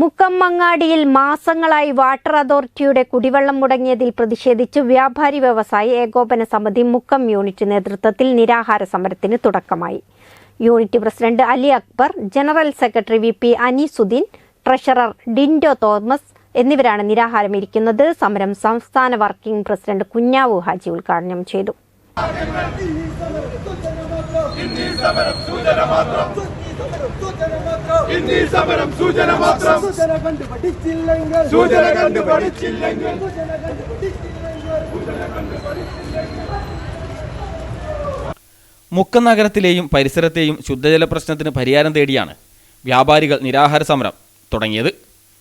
മുക്കം മങ്ങാടിയിൽ മാസങ്ങളായി വാട്ടർ അതോറിറ്റിയുടെ കുടിവെള്ളം മുടങ്ങിയതിൽ പ്രതിഷേധിച്ച് വ്യാപാരി വ്യവസായി ഏകോപന സമിതി മുക്കം യൂണിറ്റ് നേതൃത്വത്തിൽ നിരാഹാര സമരത്തിന് തുടക്കമായി. Unit president Ali Akbar general secretary V P Aneesuddin treasurer Dindo Thomas എന്നിവരാണ് നിരാഹാരമിരിക്കുന്നത്. സമരം സംസ്ഥാന വർക്കിംഗ് പ്രസിഡന്റ് കുഞ്ഞാവു ഹാജി ഉദ്ഘാടനം ചെയ്തു. ഹിന്ദി സമരം സൂചന മാത്രം. സൂചന കണ്ട് പഠിച്ചില്ലെങ്കിൽ. സൂചന കണ്ട് പഠിച്ചില്ലെങ്കിൽ സൂചന കണ്ട് പഠിച്ചില്ലെങ്കിൽ മുക്കം നഗരത്തിലെയും പരിസരത്തെയും ശുദ്ധജല പ്രശ്നത്തിന് പരിഹാരം തേടിയാണ് വ്യാപാരികൾ നിരാഹാര സമരം തുടങ്ങിയത്.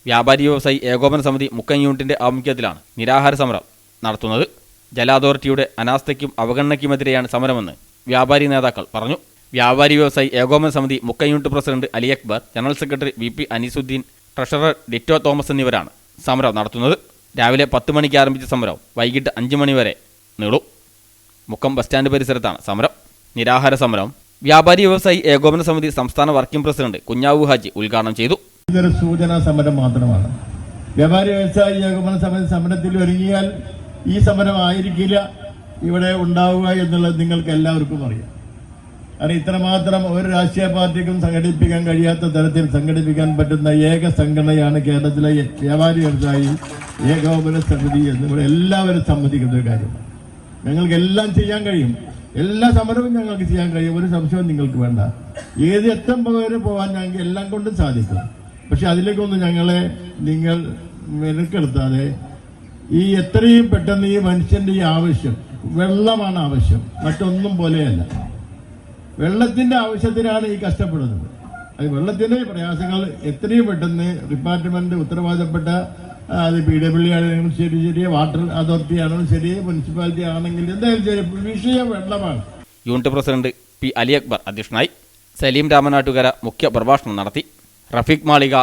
വ്യാപാരി വ്യവസായി ഏകോപന സമിതി മുക്കൻ യൂണിറ്റിന്റെ ആഭിമുഖ്യത്തിലാണ് നിരാഹാര സമരം നടത്തുന്നത്. ജല അതോറിറ്റിയുടെ അനാസ്ഥയ്ക്കും അവഗണനയ്ക്കുമെതിരെയാണ് സമരമെന്ന് വ്യാപാരി നേതാക്കൾ പറഞ്ഞു. വ്യാപാരി വ്യവസായി ഏകോപന സമിതി Mukkam unit president Ali Akbar general secretary V P Aneesuddin treasurer Ditto Thomas എന്നിവരാണ് സമരം നടത്തുന്നത്. രാവിലെ പത്ത് മണിക്ക് ആരംഭിച്ച സമരം വൈകിട്ട് അഞ്ച് മണി വരെ നീളും. മുക്കം ബസ് സ്റ്റാൻഡ് പരിസരത്താണ് സമരം. നിരാഹാര സമരം. വ്യാപാരി വ്യവസായി ഏകോപന സമിതി സംസ്ഥാന വർക്കിംഗ് പ്രസിഡന്റ് കുഞ്ഞാവു ഹാജി ഉദ്ഘാടനം ചെയ്തു. സൂചനാ സമരം മാത്രമാണ്. വ്യാപാരി വ്യവസായി ഏകോപന സമിതി സമരത്തിൽ ഒരുങ്ങിയാൽ ഈ സമരം ആയിരിക്കില്ല ഇവിടെ ഉണ്ടാവുക എന്നുള്ളത് നിങ്ങൾക്ക് എല്ലാവർക്കും അറിയാം. കാരണം ഇത്രമാത്രം ഒരു രാഷ്ട്രീയ പാർട്ടിക്കും സംഘടിപ്പിക്കാൻ കഴിയാത്ത തരത്തിൽ സംഘടിപ്പിക്കാൻ പറ്റുന്ന ഏക സംഘടനയാണ് കേരളത്തിലെ വ്യാപാരി വ്യവസായി ഏകോപന സമിതി എന്ന് ഇവിടെ എല്ലാവരും സമ്മതിക്കുന്ന ഒരു കാര്യമാണ് ഞങ്ങൾക്ക് എല്ലാം ചെയ്യാൻ കഴിയും. എല്ലാ സമരവും ഞങ്ങൾക്ക് ചെയ്യാൻ കഴിയും. ഒരു സംശയവും നിങ്ങൾക്ക് വേണ്ട. ഏത് എത്തം വരെ പോകാൻ ഞങ്ങൾക്ക് എല്ലാം കൊണ്ടും സാധിക്കും. പക്ഷെ അതിലേക്കൊന്നും ഞങ്ങളെ നിങ്ങൾ മെനക്കെടുത്താതെ ഈ എത്രയും പെട്ടെന്ന് ഈ മനുഷ്യന്റെ ഈ ആവശ്യം വെള്ളമാണ് ആവശ്യം. മറ്റൊന്നും പോലെയല്ല. വെള്ളത്തിന്റെ ആവശ്യത്തിനാണ് ഈ കഷ്ടപ്പെടുന്നത്. അത് വെള്ളത്തിന്റെ പ്രയാസങ്ങൾ എത്രയും പെട്ടെന്ന് ഡിപ്പാർട്ട്മെന്റ് ഉത്തരവാദപ്പെട്ട അത് പി ഡബ്ല്യു ആണെങ്കിലും ശരി ശരി വാട്ടർ അതോറിറ്റി ആണെങ്കിലും ശരി മുനിസിപ്പാലിറ്റി ആണെങ്കിലും എന്തായാലും ശരി വിഷയം വെള്ളമാണ്. Unit president P Ali Akbar അധ്യക്ഷനായി. സലീം രാമനാട്ടുകര മുഖ്യ പ്രഭാഷണം നടത്തി. റഫീഖ് മാളിക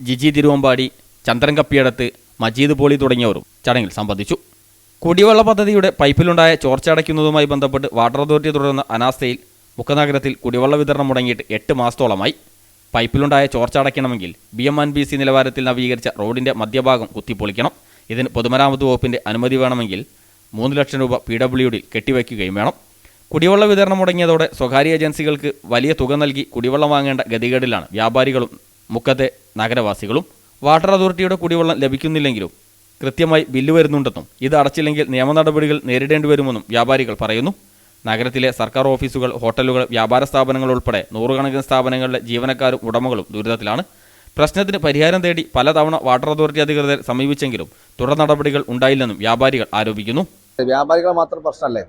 ജിജി തിരുവമ്പാടി ചന്ദ്രൻ കപ്പിയടത്ത് മജീദ് പോളി തുടങ്ങിയവരും ചടങ്ങിൽ സംബന്ധിച്ചു. കുടിവെള്ള പദ്ധതിയുടെ പൈപ്പിലുണ്ടായ ചോർച്ച അടയ്ക്കുന്നതുമായി ബന്ധപ്പെട്ട് വാട്ടർ അതോറിറ്റി തുടരുന്ന അനാസ്ഥയിൽ മുഖനഗരത്തിൽ കുടിവെള്ള വിതരണം മുടങ്ങിയിട്ട് എട്ട് മാസത്തോളമായി. പൈപ്പിലുണ്ടായ ചോർച്ച അടയ്ക്കണമെങ്കിൽ B M N B C നിലവാരത്തിൽ നവീകരിച്ച റോഡിന്റെ മധ്യഭാഗം കുത്തിപ്പൊളിക്കണം. ഇതിന് പൊതുമരാമത്ത് വകുപ്പിന്റെ അനുമതി വേണമെങ്കിൽ മൂന്ന് ലക്ഷം രൂപ പി ഡബ്ല്യു ഡിയിൽ കെട്ടിവയ്ക്കുകയും വേണം. കുടിവെള്ള വിതരണം മുടങ്ങിയതോടെ സ്വകാര്യ ഏജൻസികൾക്ക് വലിയ തുക നൽകി കുടിവെള്ളം വാങ്ങേണ്ട ഗതികേടിലാണ് വ്യാപാരികളും മുക്കത്തെ നഗരവാസികളും. വാട്ടർ അതോറിറ്റിയുടെ കുടിവെള്ളം ലഭിക്കുന്നില്ലെങ്കിലും കൃത്യമായി ബില്ല് വരുന്നുണ്ടെന്നും ഇത് അടച്ചില്ലെങ്കിൽ നിയമ നടപടികൾ നേരിടേണ്ടി വരുമെന്നും വ്യാപാരികൾ പറയുന്നു. നഗരത്തിലെ സർക്കാർ ഓഫീസുകൾ ഹോട്ടലുകൾ വ്യാപാര സ്ഥാപനങ്ങൾ ഉൾപ്പെടെ നൂറുകണക്കിന് സ്ഥാപനങ്ങളിലെ ജീവനക്കാരും ഉടമകളും ദുരിതത്തിലാണ്. പ്രശ്നത്തിന് പരിഹാരം തേടി പലതവണ വാട്ടർ അതോറിറ്റി അധികൃതരെ സമീപിച്ചെങ്കിലും തുടർ നടപടികൾ ഉണ്ടായില്ലെന്നും വ്യാപാരികൾ ആരോപിക്കുന്നു. വ്യാപാരികൾ മാത്രം പ്രശ്നമല്ലേ?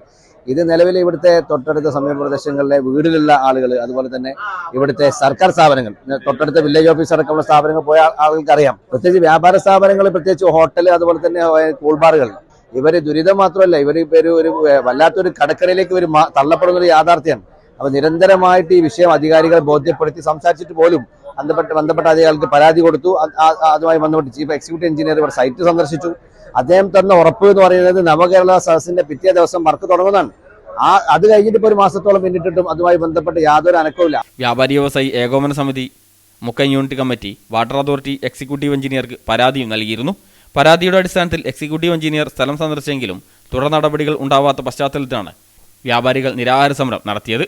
ഇത് നിലവിൽ ഇവിടുത്തെ തൊട്ടടുത്ത സമീപ പ്രദേശങ്ങളിലെ വീടിലുള്ള ആളുകൾ അതുപോലെ തന്നെ ഇവിടുത്തെ സർക്കാർ സ്ഥാപനങ്ങൾ തൊട്ടടുത്ത വില്ലേജ് ഓഫീസ് അടക്കമുള്ള സ്ഥാപനങ്ങൾ പോയ ആളുകൾക്ക് അറിയാം പ്രത്യേകിച്ച് വ്യാപാര സ്ഥാപനങ്ങൾ പ്രത്യേകിച്ച് ഹോട്ടൽ അതുപോലെ തന്നെ ഏഹ്, ഇവർ ദുരിതം മാത്രമല്ല ഇവർ ഇപ്പൊ ഒരു വല്ലാത്തൊരു കടക്കരയിലേക്ക് ഒരു തള്ളപ്പെടുന്ന ഒരു യാഥാർത്ഥ്യമാണ്. അപ്പൊ നിരന്തരമായിട്ട് ഈ വിഷയം അധികാരികളെ ബോധ്യപ്പെടുത്തി സംസാരിച്ചിട്ട് പോലും ബന്ധപ്പെട്ട ബന്ധപ്പെട്ട അധികാരികൾക്ക് പരാതി കൊടുത്തു. അതുമായി ബന്ധപ്പെട്ട് ചീഫ് എക്സിക്യൂട്ടീവ് എഞ്ചിനീയർ ഇവർ സൈറ്റ് സന്ദർശിച്ചു. അദ്ദേഹം തന്ന ഉറപ്പ് എന്ന് പറയുന്നത് നവകേരള സദസ്സിന്റെ പിറ്റേ ദിവസം വർക്ക് തുടങ്ങുന്നതാണ്. ആ അത് കഴിഞ്ഞിട്ട് ഒരു മാസത്തോളം പിന്നിട്ടിട്ടും അതുമായി ബന്ധപ്പെട്ട് യാതൊരു അനക്കവുമില്ല. വ്യാപാരി വ്യവസായി ഏകോപന സമിതി Mukkam unit committee water authority executive എഞ്ചിനീയർക്ക് പരാതിയും നൽകിയിരുന്നു. പരാതിയുടെ അടിസ്ഥാനത്തിൽ എക്സിക്യൂട്ടീവ് എഞ്ചിനീയർ സ്ഥലം സന്ദർശിച്ചെങ്കിലും തുടർ നടപടികൾ ഉണ്ടാവാത്ത പശ്ചാത്തലത്തിലാണ് വ്യാപാരികൾ നിരാഹാര സമരം നടത്തിയത്.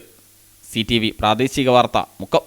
സി പ്രാദേശിക വാർത്ത മുക്കം.